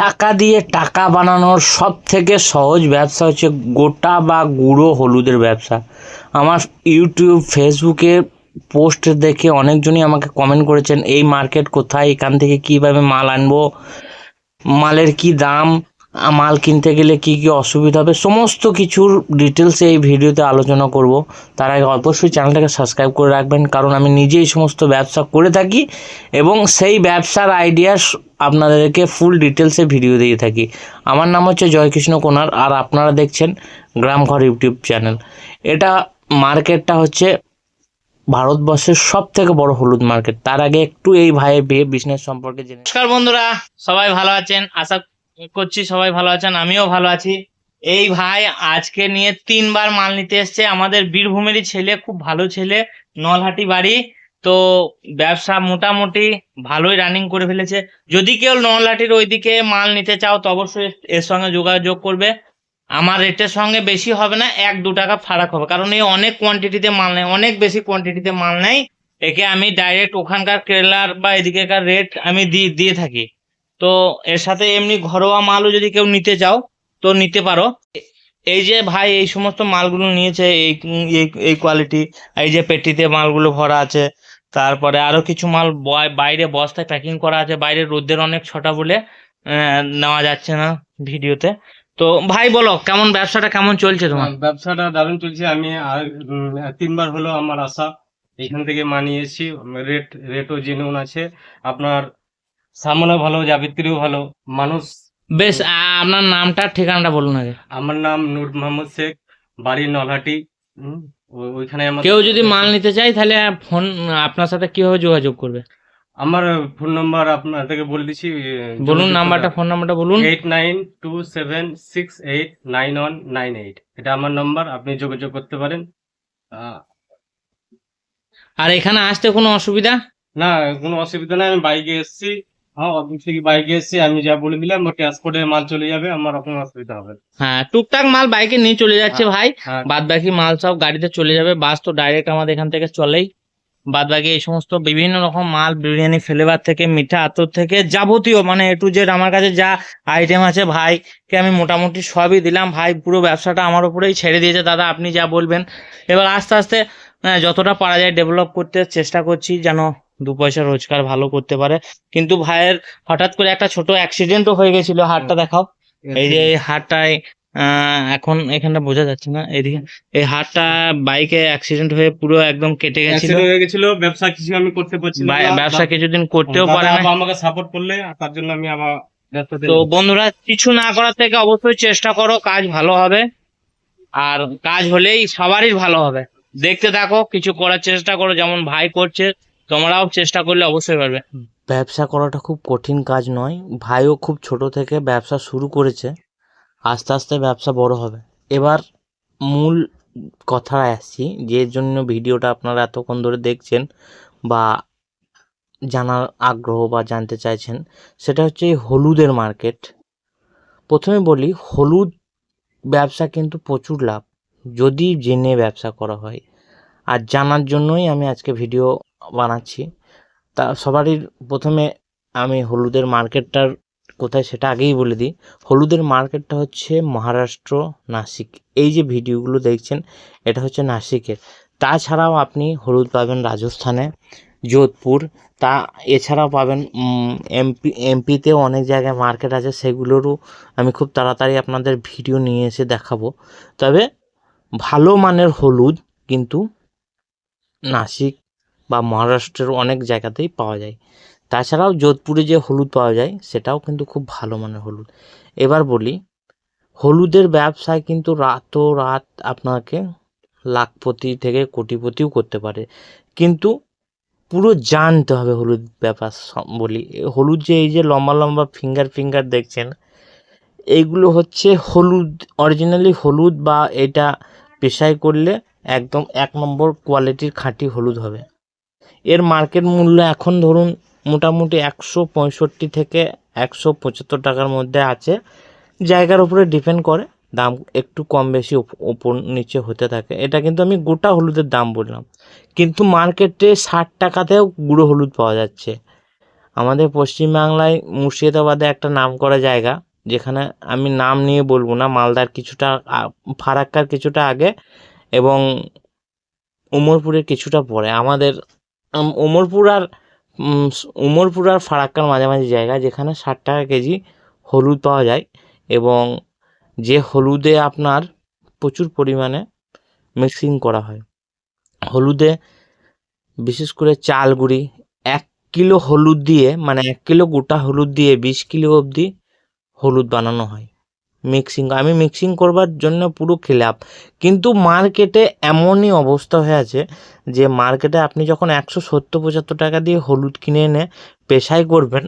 টাকা দিয়ে টাকা বানানোর সব থেকে সহজ ব্যবসা হচ্ছে গোটা বা গুঁড়ো হলুদের ব্যবসা। আমার ইউটিউব, ফেসবুকে পোস্ট দেখে অনেকজনই আমাকে কমেন্ট করেছেন, এই মার্কেট কোথায়? এখান থেকে কীভাবে মাল আনব? মালের কি দাম? মাল কিনতে গেলে কি কি অসুবিধা হবে? সমস্ত কিছুর ডিটেলসে এই ভিডিওতে আলোচনা করব। তার আগে অবশ্যই চ্যানেলটাকে সাবস্ক্রাইব করে রাখবেন, কারণ আমি নিজেই সমস্ত ব্যবসা করে থাকি এবং সেই ব্যবসার আইডিয়া আপনাদেরকে ফুল ডিটেলসে ভিডিও দিয়ে থাকি। আমার নাম হচ্ছে জয়কৃষ্ণ কোনার আর আপনারা দেখছেন গ্রামঘর ইউটিউব চ্যানেল এটা মার্কেটটা হচ্ছে ভারতবর্ষের সব থেকে বড় হলুদ মার্কেট তার আগে একটু এই ভাইয়ের বিয়ে বিজনেস সম্পর্কে জেনে নমস্কার বন্ধুরা, সবাই ভালো আছেন? আশা করছি, সবাই ভালো আছেন? আমিও ভালো আছি। এই ভাই আজকে নিয়ে তিনবার মাল নিতে এসছে। আমাদের বীরভূমেরই ছেলে, খুব ভালো ছেলে, নলহাটি বাড়ি। তো ব্যবসা মোটামুটি ভালোই রানিং করে ফেলেছে। যদি কেউ নলহাটির ওইদিকে মাল নিতে চাও, তো অবশ্যই এর সঙ্গে যোগাযোগ করবে। আমার রেটের সঙ্গে বেশি হবে না, এক দু টাকা ফারাক হবে। কারণ এই অনেক কোয়ান্টিটিতে মাল নেয়, অনেক বেশি কোয়ান্টিটিতে মাল নেয়। একে আমি ডাইরেক্ট ওখানকার কেরালার বা এদিকেকার রেট আমি দিয়ে দিয়ে থাকি। তো এর সাথে এমনি ঘরোয়া মালও যদি কেউ নিতে চাও, তো নিতে পারো। এই যে ভাই, এই সমস্ত মালগুলো নিয়েছে, এই, এই- কোয়ালিটি এই যে পেটিতে মালগুলো ভরা আছে, তারপরে আরও কিছু মাল বাইরে বস্তায় প্যাকিং করা আছে, বাইরে রোদের অনেক ছটা বলে নেওয়া যাচ্ছে না ভিডিওতে। তো ভাই বলো, কেমন ব্যবসাটা, কেমন চলছে তোমার? ব্যবসাটা দারুণ চলছে। আমি আর তিনবার হলো আমার আশা। এখান থেকে মানিয়েছি। রেট রেটও জেনুন আছে। আপনার সামনে ভালো জাবিত্রীও ভালো। মানুষ বেশ আপনার নামটা ঠিকানাটা বলুন আগে। আমার নাম নূর মোহাম্মদ শেখ বাড়ি নলহাটি। ওইখানে আমার কেউ যদি মাল নিতে চায় তাহলে ফোন আপনার সাথে কীভাবে যোগাযোগ করবে? আমার ফোন নাম্বার আপনাদেরকে বলে দিচ্ছি বলুন নাম্বারটা ফোন নাম্বারটা বলুন। Eight nine two seven six eight nine one nine eight. এটা আমার নাম্বার আপনি যোগাযোগ করতে পারেন। আর এখানে আসতে কোনো অসুবিধা? না কোনো অসুবিধা নেই আমি বাইকে এসেছি। হ্যাঁ অফিস থেকে বাইকে এসেছি আমি যা বলে দিলাম ট্রান্সপোর্টে মাল চলে যাবে আমার কোনো অসুবিধা হবে। হ্যাঁ টুকটাক মাল বাইকে নিয়ে চলে যাচ্ছে ভাই। হ্যাঁ। বাদ বাকি মাল সব গাড়িতে চলে যাবে বাস তো ডাইরেক্ট আমাদের এখান থেকে চলেই। বাদ বাকি এই সমস্ত বিভিন্ন রকম মাল বিরিয়ানি ফ্লেভার থেকে মিঠা আতর থেকে যাবতীয় মানে এ টু জেড আমার কাছে যা আইটেম আছে ভাইকে আমি মোটামুটি সবই দিলাম। ভাই পুরো ব্যবসাটা আমার উপরেই ছেড়ে দিয়েছে দাদা আপনি যা বলবেন। এবার আস্তে আস্তে যতটা পারা যায় ডেভেলপ করতে চেষ্টা করছি যেন দু পয়সা রোজগার ভালো করতে পারে। কিন্তু ভাইয়ের হঠাৎ করে একটা ছোট অ্যাক্সিডেন্টও হয়ে গেছিল হাটটা দেখাও। এই যে এই হাটটায় এখন এখানটা বোঝা যাচ্ছে না এদিকে এই হাটটা বাইকে অ্যাক্সিডেন্ট হয়ে পুরো একদম কেটে গেছিল। হয়ে গেছিল ব্যবসা কিছু আমি করতে পারছি না। ব্যবসা কিছুদিন করতেও পারে না। আমাকে সাপোর্ট করলে তার জন্য আমি আবার তো বন্ধুরা কিছু না করার থেকে অবশ্যই চেষ্টা করো কাজ ভালো হবে। আর কাজ হলেই সবারই ভালো হবে। দেখতে থাকো কিছু করার চেষ্টা করো যেমন ভাই করছে তোমরাও চেষ্টা করলে অবশ্যই পারবে। ব্যবসা করাটা খুব কঠিন কাজ নয়। ভাইও খুব ছোট থেকে ব্যবসা শুরু করেছে। আস্তে আস্তে ব্যবসা বড় হবে। এবার মূল কথায় আসছি, যে জন্য ভিডিওটা আপনারা এতক্ষণ ধরে দেখছেন বা জানার আগ্রহ বা জানতে চাইছেন, সেটা হচ্ছে হলুদের মার্কেট। প্রথমে বলি, হলুদ ব্যবসা কিন্তু প্রচুর লাভ। যদি জেনে ব্যবসা করা হয়। আর জানার জন্যই আমি আজকে ভিডিও বানাচ্ছি। তা সবারই প্রথমে আমি হলুদের মার্কেটটার কোথায় সেটা আগেই বলে দিই। হলুদের মার্কেটটা হচ্ছে মহারাষ্ট্র, নাসিক। এই যে ভিডিওগুলো দেখছেন, এটা হচ্ছে নাসিকের। তাছাড়াও আপনি হলুদ পাবেন রাজস্থানে, যোধপুর। তা এছাড়াও পাবেন এমপি, এমপিতেও অনেক জায়গায় মার্কেট আছে, সেগুলোরও আমি খুব তাড়াতাড়ি আপনাদের ভিডিও নিয়ে এসে দেখাবো। তবে ভালো মানের হলুদ কিন্তু নাসিক বা মহারাষ্ট্রের অনেক জায়গাতেই পাওয়া যায়। তাছাড়াও যোধপুরে যে হলুদ পাওয়া যায়, সেটাও কিন্তু খুব ভালো মানের হলুদ। এবার বলি, হলুদের ব্যবসায় কিন্তু রাত আপনাকে লাখপতি থেকে কোটিপতিও করতে পারে। কিন্তু পুরো জানতে হবে হলুদ ব্যাপার বলি, হলুদ যে এই যে লম্বা লম্বা ফিঙ্গার ফিঙ্গার দেখছেন, এইগুলো হচ্ছে হলুদ অরিজিনালি হলুদ বা এটা পেশায় করলে একদম এক নম্বর কোয়ালিটির খাঁটি হলুদ হবে। এর মার্কেট মূল্য এখন ধরুন মোটামুটি একশো পঁয়ষট্টি থেকে একশো পঁচাত্তর টাকার মধ্যে আছে। জায়গার উপরে ডিপেন্ড করে, দাম একটু কম বেশি উপর নিচে হতে থাকে। এটা কিন্তু আমি গোটা হলুদের দাম বললাম। কিন্তু মার্কেটে ষাট টাকাতেও গুঁড়ো হলুদ পাওয়া যাচ্ছে। আমাদের পশ্চিমবাংলায় মুর্শিদাবাদে একটা নাম করা জায়গা, যেখানে আমি নাম নিয়ে বলব না, মালদার কিছুটা ফারাক্কার কিছুটা আগে এবং উমরপুরের কিছুটা পরে। আমাদের উম, উমরপুর আর উম, উমরপুর আর ফারাক্কার মাঝামাঝি জায়গা যেখানে ষাট টাকা কেজি হলুদ পাওয়া যায় এবং যে হলুদে আপনার প্রচুর পরিমাণে মিক্সিং করা হয়। হলুদে বিশেষ করে চাল গুঁড়ি এক কিলো হলুদ দিয়ে মানে এক কিলো গোটা হলুদ দিয়ে বিশ কিলো অবধি হলুদ বানানো হয়। মিক্সিং আমি মিক্সিং করবার জন্য পুরো খিলাপ কিন্তু মার্কেটে এমনই অবস্থা হয়ে আছে যে মার্কেটে আপনি যখন একশো সত্তর পঁচাত্তর টাকা দিয়ে হলুদ কিনে এনে পেশাই করবেন,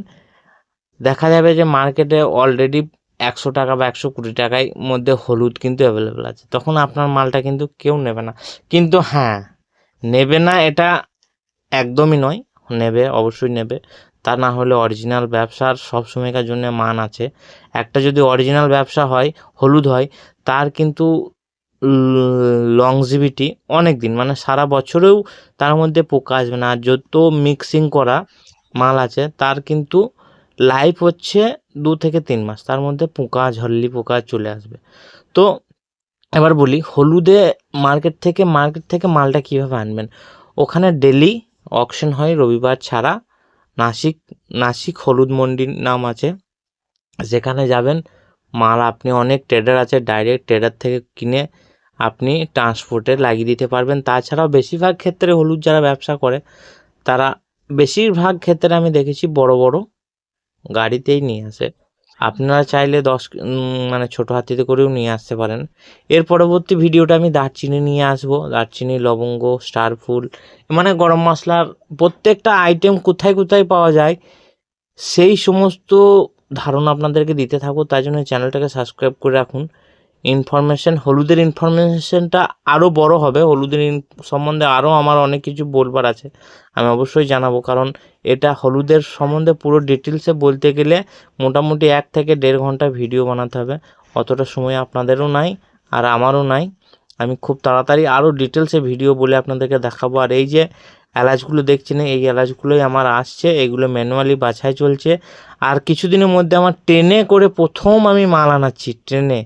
দেখা যাবে যে মার্কেটে অলরেডি একশো টাকা বা একশো কুড়ি টাকায় মধ্যে হলুদ কিন্তু অ্যাভেলেবেল আছে। তখন আপনার মালটা কিন্তু কেউ নেবে না। কিন্তু হ্যাঁ নেবে না এটা একদমই নয়, নেবে, অবশ্যই নেবে। তা না হলে অরিজিনাল ব্যবসার সব সময়কার জন্য মান আছে। একটা যদি অরিজিনাল ব্যবসা হয়, হলুদ হয়, তার কিন্তু লংজিভিটি অনেক দিন মানে সারা বছরেও তার মধ্যে পোকা আসবে না। আর যত মিক্সিং করা মাল আছে, তার কিন্তু লাইফ হচ্ছে দু থেকে তিন মাস, তার মধ্যে পোকা ঝল্লি পোকা চলে আসবে। তো এবার বলি, হলুদে মার্কেট থেকে মার্কেট থেকে মালটা কীভাবে আনবেন? ওখানে ডেলি অকশন হয়, রবিবার ছাড়া। নাসিক নাসিক হলুদ মন্ডির নাম আছে। যেখানে যাবেন, মাল আপনি অনেক ট্রেডার আছে ডাইরেক্ট ট্রেডার থেকে কিনে আপনি ট্রান্সপোর্টে লাগিয়ে দিতে পারবেন। তাছাড়াও বেশিরভাগ ক্ষেত্রে হলুদ যারা ব্যবসা করে, তারা বেশিরভাগ ক্ষেত্রে আমি দেখেছি বড় বড় গাড়িতেই নিয়ে আসে। আপনারা চাইলে দশ মানে ছোটো হাতিতে করেও নিয়ে আসতে পারেন। এর পরবর্তী ভিডিওটা আমি দারচিনি নিয়ে আসব। দারচিনি, লবঙ্গ, স্টার ফুল মানে গরম মশলার প্রত্যেকটা আইটেম কোথায় কোথায় পাওয়া যায়, সেই সমস্ত ধারণা আপনাদেরকে দিতে থাকব। তাই জন্য চ্যানেলটাকে সাবস্ক্রাইব করে রাখুন। ইনফরমেশন হলুদের ইনফরমেশনটা আরও বড় হবে। হলুদের সম্বন্ধে আরও আমার অনেক কিছু বলবার আছে। আমি অবশ্যই জানাব, কারণ এটা হলুদের সম্বন্ধে পুরো ডিটেলসে বলতে গেলে মোটামুটি এক থেকে দেড় ঘণ্টা ভিডিও বানাতে হবে। অতটা সময় আপনাদেরও নাই, আর আমারও নাই। আমি খুব তাড়াতাড়ি আরও ডিটেলসে ভিডিও বলে আপনাদেরকে দেখাবো। আর এই যে এলাচগুলো দেখছেন, এই এলাচগুলোই আমার আসছে। এগুলো ম্যানুয়ালি বাছাই চলছে। আর কিছুদিনের মধ্যে আমার ট্রেনে করে প্রথম আমি মাল আনাচ্ছি ট্রেনে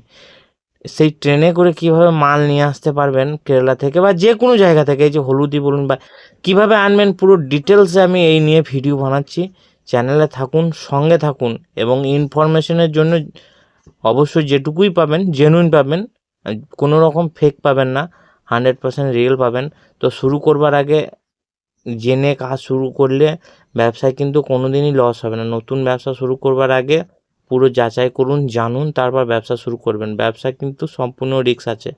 সেই ট্রেনে করে কীভাবে মাল নিয়ে আসতে পারবেন কেরালা থেকে বা যে কোনো জায়গা থেকে, এই যে হলুদি বলুন বা কীভাবে আনবেন, পুরো ডিটেলসে আমি এই নিয়ে ভিডিও বানাচ্ছি। চ্যানেলে থাকুন, সঙ্গে থাকুন এবং ইনফরমেশনের জন্য অবশ্যই যেটুকুই পাবেন জেনুইন পাবেন কোনো রকম ফেক পাবেন না হান্ড্রেড পার্সেন্ট রিয়েল পাবেন। তো শুরু করবার আগে জেনে কাজ শুরু করলে ব্যবসায় কিন্তু কোনো দিনই লস হবে না। নতুন ব্যবসা শুরু করবার আগে পুরো যাচাই করুন জানুন তারপর ব্যবসা শুরু করবেন। ব্যবসা কিন্তু সম্পূর্ণ রিস্ক আছে।